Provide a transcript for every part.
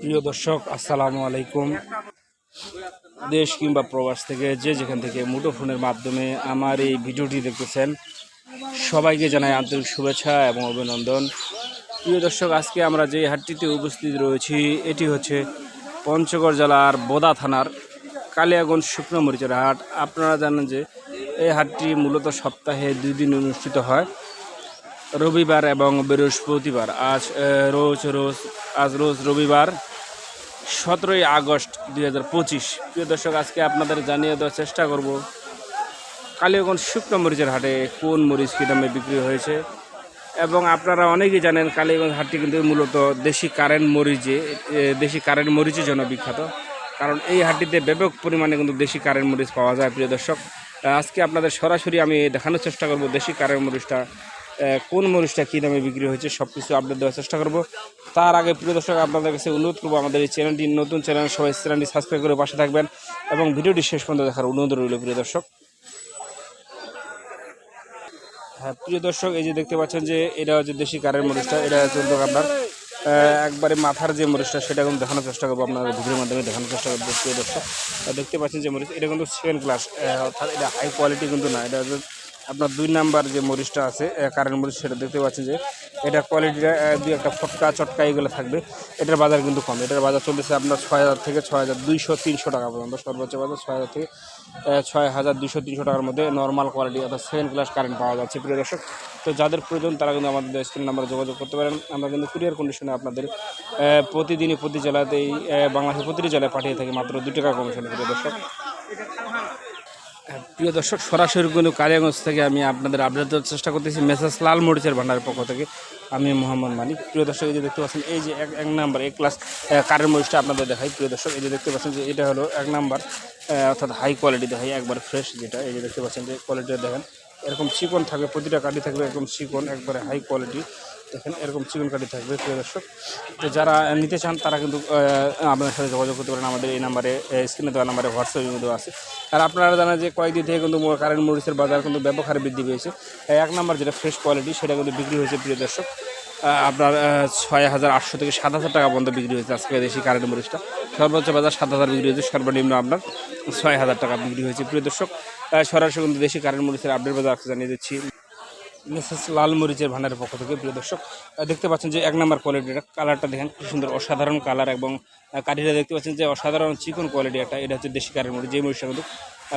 প্রিয় দর্শক, আসসালামু আলাইকুম। দেশ কিংবা প্রবাস থেকে যে যেখান থেকে মুঠোফোনের মাধ্যমে আমার এই ভিডিওটি দেখতেছেন, সবাইকে জানাই আন্তরিক শুভেচ্ছা এবং অভিনন্দন। প্রিয় দর্শক, আজকে আমরা যে হাটটিতে উপস্থিত রয়েছি, এটি হচ্ছে পঞ্চগড় জেলার বোদা থানার কালিয়াগঞ্জ শুকনো মরিচের হাট। আপনারা জানেন যে এই হাটটি মূলত সপ্তাহে দুই দিন অনুষ্ঠিত হয়, রবিবার এবং বৃহস্পতিবার। আজ রোজ রোজ, আজ রোজ রবিবার সতেরোই আগস্ট দুই হাজার পঁচিশ। প্রিয় দর্শক, আজকে আপনাদের জানিয়ে দেওয়ার চেষ্টা করব, কালিয়াগঞ্জ শুকনো মরিচের হাটে কোন মরিচ কী দামে বিক্রি হয়েছে? এবং আপনারা অনেকেই জানেন কালীগঞ্জ হাটটি কিন্তু মূলত দেশি কারেন্ট মরিচে দেশি কারেন্ট মরিচের জন্য বিখ্যাত। কারণ এই হাটটিতে ব্যাপক পরিমাণে কিন্তু দেশি কারেন্ট মরিচ পাওয়া যায়, প্রিয় দর্শক। আজকে আপনাদের সরাসরি আমি দেখানোর চেষ্টা করব দেশি কারেন্ট মরিচটা কোন মরিচটা কী দামে বিক্রি হয়েছে সব কিছু আপডেট দেওয়ার চেষ্টা করব। তার আগে প্রিয় দর্শক, আপনাদের কাছে অনুরোধ করব আমাদের এই চ্যানেলটি নতুন চ্যানেল সবাই চ্যানেলটি সাবস্ক্রাইব করে পাশে থাকবেন এবং ভিডিওটি শেষ পর্যন্ত দেখার অনুরোধ রইল প্রিয় দর্শক। হ্যাঁ প্রিয় দর্শক, এই যে দেখতে পাচ্ছেন যে এটা হচ্ছে দেশি কারের মরিচটা, এটা চলতো আপনার একবারে মাথার যে মরিচটা, সেটা কিন্তু দেখানোর চেষ্টা করব, আপনার ভিডিওর মাধ্যমে দেখানোর চেষ্টা করব প্রিয় দর্শক। দেখতে পাচ্ছেন যে মরিচ, এটা কিন্তু সেকেন্ড ক্লাস অর্থাৎ এটা হাই কোয়ালিটি কিন্তু না, এটা আপনার দুই নাম্বার যে মরিচটা আছে কারেন্ট মরিচ সেটা দেখতে পাচ্ছেন যে এটা কোয়ালিটিটা দুই একটা ফটকা চটকা এগুলো থাকবে। এটার বাজার কিন্তু কম। এটার বাজার চলতেছে আপনার ছয় হাজার থেকে ছয় হাজার দুইশো তিনশো টাকা পর্যন্ত। সর্বোচ্চ বাজার ছয় হাজার থেকে ছয় হাজার দুশো তিনশো টাকার মধ্যে নর্মাল কোয়ালিটি অর্থাৎ সেকেন্ড ক্লাস কারেন্ট পাওয়া যাচ্ছে। প্রিয় দর্শক, তো যাদের প্রয়োজন তারা কিন্তু আমাদের স্ক্রিন নাম্বারে যোগাযোগ করতে পারেন। আমরা কিন্তু কুরিয়ার কন্ডিশনে আপনাদের প্রতিদিনই প্রতি জেলাতেই বাংলাদেশের প্রতিটি জেলায় পাঠিয়ে থাকি মাত্র দু টাকা কমিশনে প্রিয় দর্শক প্রিয় দর্শক, সরাসরি কিন্তু কালিয়াগঞ্জ থেকে আমি আপনাদের আপডেট দেওয়ার চেষ্টা করতেছি মেসেজ লাল মরিচের ভান্ডারের পক্ষ থেকে। আমি মোহাম্মদ মানিক। প্রিয় দর্শক, এই যে দেখতে পাচ্ছেন, এই যে এক এক নাম্বার, এক ক্লাস কারের মরিচটা আপনাদের দেখাই। প্রিয় দর্শক, এই যে দেখতে পাচ্ছেন যে এটা হলো এক নাম্বার অর্থাৎ হাই কোয়ালিটি দেখাই একবার ফ্রেশ যেটা। এই যে দেখতে পাচ্ছেন যে কোয়ালিটিটা দেখেন, এরকম চিকন থাকবে, প্রতিটা কাঠি থাকবে এরকম চিকন, একবারে হাই কোয়ালিটি দেখেন, এরকম চিকন কাঠি থাকবে, প্রিয় দর্শক। তো যারা নিতে চান, তারা কিন্তু আপনার সাথে যোগাযোগ করতে পারেন। আমাদের এই নাম্বারে স্ক্রিনে দেওয়া নাম্বারে হোয়াটসঅ্যাপের মধ্যে আছে। আর আপনারা জানেন যে কয়েকদিন থেকে কিন্তু কারেন্ট মরিচের বাজার কিন্তু ব্যাপক হারে বৃদ্ধি পেয়েছে। এক নাম্বার যেটা ফ্রেশ কোয়ালিটি সেটা কিন্তু বিক্রি হয়েছে, প্রিয় দর্শক। আপনার ছয় হাজার আটশো থেকে সাত হাজার টাকা পর্যন্ত বিক্রি হয়েছে আজকে দেশি কারেন্ট মরিচটা। সর্বোচ্চ বাজার সাত হাজার বিক্রি হয়েছে, সর্বনিম্ন আপনার ছয় হাজার টাকা বিক্রি হয়েছে, প্রিয় দর্শক। সরাসরি কিন্তু দেশি কারেন্ট মরিচের আপডেট বাজার জানিয়ে দিচ্ছি। মেসেজ লাল মরিচের ভান্ডারের পক্ষ থেকে, প্রিয় দর্শক দেখতে পাচ্ছেন যে এক নম্বর কোয়ালিটিটা কালারটা দেখেন খুব সুন্দর অসাধারণ কালার এবং কাঠিটা দেখতে পাচ্ছেন যে অসাধারণ চিকন কোয়ালিটি একটা, এটা হচ্ছে দেশি কারের মরিচ যে মরিচটা কিন্তু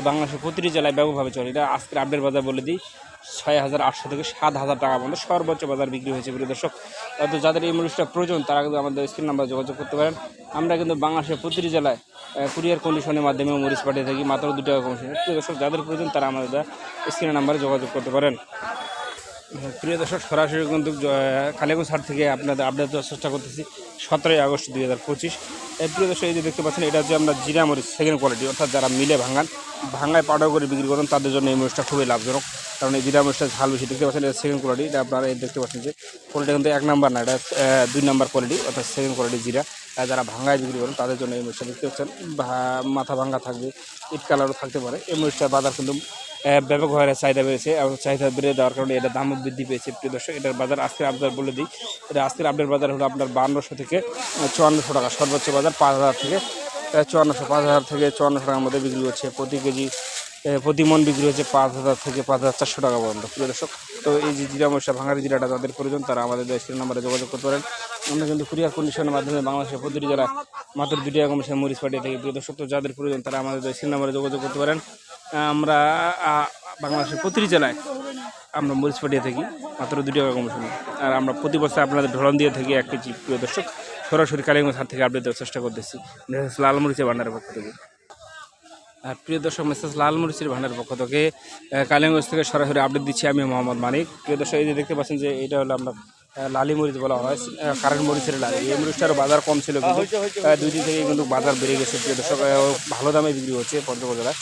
বাংলাদেশের প্রতিটি জেলায় ব্যাপকভাবে চলে। এটা আজকের আপডেট বাজার বলে দিই, ছয় হাজার আটশো থেকে সাত হাজার টাকা পর্যন্ত সর্বোচ্চ বাজার বিক্রি হয়েছে, প্রিয় দর্শক। তো যাদের এই মরিচটা প্রয়োজন, তারা কিন্তু আমাদের স্ক্রিন নাম্বার যোগাযোগ করতে পারেন। আমরা কিন্তু বাংলাদেশের প্রতিটি জেলায় কুরিয়ার কন্ডিশনের মাধ্যমে মরিচ পাঠিয়ে থাকি, মাত্র দু টাকা কমিশনে প্রিয় দর্শক, যাদের প্রয়োজন, তারা আমাদের স্ক্রিনের নাম্বারে যোগাযোগ করতে পারেন। প্রিয় দর্শক, সরাসরি কিন্তু কালিয়াগঞ্জ হাট থেকে আপনাদের আপডেট দেওয়ার চেষ্টা করতেছি সতেরোই আগস্ট দুই হাজার পঁচিশ। প্রিয় দর্শক, এই যে দেখতে পাচ্ছেন, এটা হচ্ছে আমরা জিরা মরিচ সেকেন্ড কোয়ালিটি অর্থাৎ যারা মিলে ভাঙান, ভাঙায় পাউডার করে বিক্রি করেন, তাদের জন্য এই মরিচটা খুবই লাভজনক। কারণ এই জিরা মরিচটা ঝাল বেশি, দেখতে পাচ্ছেন, এটা সেকেন্ড কোয়ালিটি এটা আপনারা এই দেখতে পাচ্ছেন যে কোয়ালিটি কিন্তু এক নাম্বার না, এটা দুই নাম্বার কোয়ালিটি অর্থাৎ সেকেন্ড কোয়ালিটি জিরা। যারা ভাঙায় বিক্রি করেন তাদের জন্য এই মরিচটা দেখতে পাচ্ছেন মাথা ভাঙ্গা থাকবে ইট কালারও থাকতে পারে। এই মরিচটার বাজার কিন্তু আহ, ব্যাপকভাবে চাহিদা বেড়েছে এবং চাহিদা বেড়ে দেওয়ার কারণে এটা দামও বৃদ্ধি পেয়েছে। প্রিয় দর্শক এটার বাজার আজকের আপডেট বলে দিই। এটা আজকের আপডেট বাজার হলো আপনার বান্নশো থেকে চুয়ান্নশো টাকা সর্বোচ্চ বাজার পাঁচ হাজার থেকে চুয়ান্নশো পাঁচ হাজার থেকে চুয়ান্নশো টাকার মধ্যে বিক্রি হচ্ছে প্রতি কেজি প্রতি মন বিক্রি হচ্ছে পাঁচ হাজার থেকে পাঁচ হাজার চারশো টাকা পর্যন্ত। প্রিয় দর্শক, তো এই যে জিরা মশলা ভাঙারি জিরাটা তাদের প্রয়োজন, তারা আমাদের স্ক্রিন নাম্বারে যোগাযোগ করতে পারেন। আমরা কিন্তু কুরিয়ার কন্ডিশনের মাধ্যমে বাংলাদেশের প্রতিটি জেলা মাত্র দুটি টাকা কমিশন মরিচ পাঠিয়ে থাকি। প্রিয় দর্শক, তো যাদের প্রয়োজন, তারা আমাদের স্ক্রিন নাম্বারে যোগাযোগ করতে পারেন। আমরা বাংলাদেশের প্রতিটি জেলায় আমরা মরিচ পাঠিয়ে থাকি, মাত্র দুটি টাকা কমিশনে আর আমরা প্রতি বছর আপনাদের ঢলন দিয়ে থাকি এক কেজি। প্রিয় দর্শক, সরাসরি কালিগঞ্জ হাট থেকে আপডেট দেওয়ার চেষ্টা করতেছি। লাল মরিচের ভান্ডারের পক্ষ থেকে। প্রিয় দর্শক মেসেজ লাল মরিচের ভান্ডারের পক্ষ থেকে কালিমগঞ্জ থেকে সরাসরি আপডেট দিচ্ছি আমি মোহাম্মদ মানিক। প্রিয় দর্শক এই যে দেখতে পাচ্ছেন যে এটা হলো আমরা লালি মরিচ বলা হয় কারেন্ট মরিচের লালি। এই মরিচটার বাজার কম ছিল কিন্তু দুই দিন থেকে কিন্তু বাজার বেড়ে গেছে। প্রিয় দর্শক ভালো দামে বিক্রি হচ্ছে পঞ্চগড় জেলায়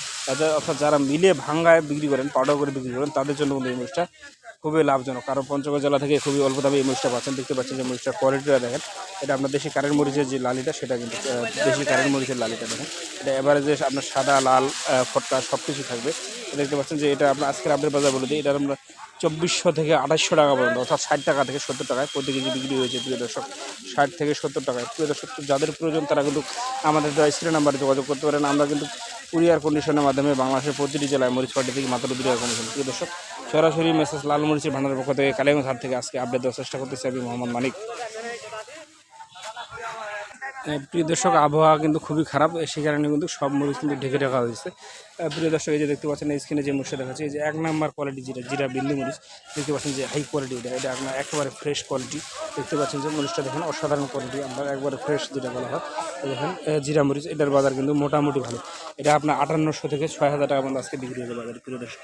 অর্থাৎ যারা মিলে ভাঙ্গায় বিক্রি করেন পাউডার করে বিক্রি করেন তাদের জন্য কিন্তু এই মরিচটা খুবই লাভজনক। কারণ পঞ্চগড় জেলা থেকে খুবই অল্প দামে এই মরিচটা পাচ্ছেন। দেখতে পাচ্ছেন যে মরিচটার কোয়ালিটিটা দেখেন। এটা আপনার দেশি কারেন্ট মরিচের যে লালিটা, সেটা কিন্তু দেশি কারেন্ট মরিচের লালিটা দেখেন। এটা এভারেজে আপনার সাদা, লাল ফটকা সব কিছু থাকবে। দেখতে পাচ্ছেন যে এটা আপনার আজকের আপডেট বাজার বলে দিই। এটা আমরা চব্বিশশো থেকে আঠাশশো টাকা পর্যন্ত, অর্থাৎ ষাট টাকা থেকে সত্তর টাকায় প্রতি কেজি বিক্রি হয়েছে, প্রিয় দর্শক। ষাট থেকে সত্তর টাকায়। প্রিয় দর্শক যাদের প্রয়োজন তারা কিন্তু আমাদের স্ক্রিন নাম্বারে যোগাযোগ করতে পারেন। আমরা কিন্তু কুরিয়ার কন্ডিশনের মাধ্যমে বাংলাদেশের প্রতিটি জেলায় মরিচ পার্টি থেকে মাত্র দু টাকা কমিশন। প্রিয় দর্শক সরাসরি মেসেজ লাল মরিচের ভান্ডারের পক্ষ থেকে কালিগঞ্জ হাট থেকে আজকে আপডেট দেওয়ার চেষ্টা করতেছি আমি মোহাম্মদ মানিক। প্রিয় দর্শক, আবহাওয়া কিন্তু খুবই খারাপ সে কারণে কিন্তু সব মরিচ কিন্তু ঢেকে রাখা হয়েছে। প্রিয় দর্শক, এই যে দেখতে পাচ্ছেন স্ক্রিনে যে মরিচটা দেখাচ্ছে, এই যে এক নাম্বার কোয়ালিটি যেটা জিরা বিন্দু মরিচ, দেখতে পাচ্ছেন যে হাই কোয়ালিটি এটা এটা আপনার একেবারে ফ্রেশ কোয়ালিটি দেখতে পাচ্ছেন যে মরিচটা দেখেন, অসাধারণ কোয়ালিটি আমরা একবারে ফ্রেশ যেটা বলা হয়। দেখেন জিরা মরিচ, এটার বাজার কিন্তু মোটামুটি ভালো। এটা আপনার আটান্নশো থেকে ছয় হাজার টাকা পর্যন্ত আজকে বিক্রি হয়েছে বাজারে, প্রিয় দর্শক।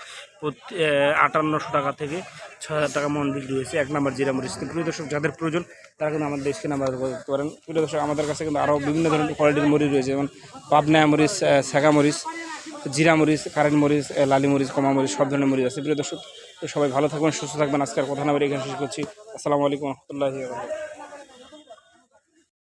আটান্নশো টাকা থেকে ছয় হাজার টাকা মন বিক্রি হয়েছে এক নাম্বার জিরা মরিচ। প্রিয় দর্শক, যাদের প্রয়োজন, তারা কিন্তু আমাদের দেশকে নাম্বার করতে পারেন। প্রিয় দর্শক, আমাদের কাছে কিন্তু আরও বিভিন্ন ধরনের কোয়ালিটির মরিচ রয়েছে, যেমন পাবনা মরিচ সেগা মরিচ জিরা মরিচ, কারেন্ট মরিচ লালি মরিচ, কমা মরিচ, সব ধরনের মরিচ আছে। প্রিয় দর্শক সবাই ভালো থাকবেন, সুস্থ থাকবেন। আজকের কথা না বলে এখানে শেষ করছি। আসসালামু আলাইকুম রহমতুল্লাহি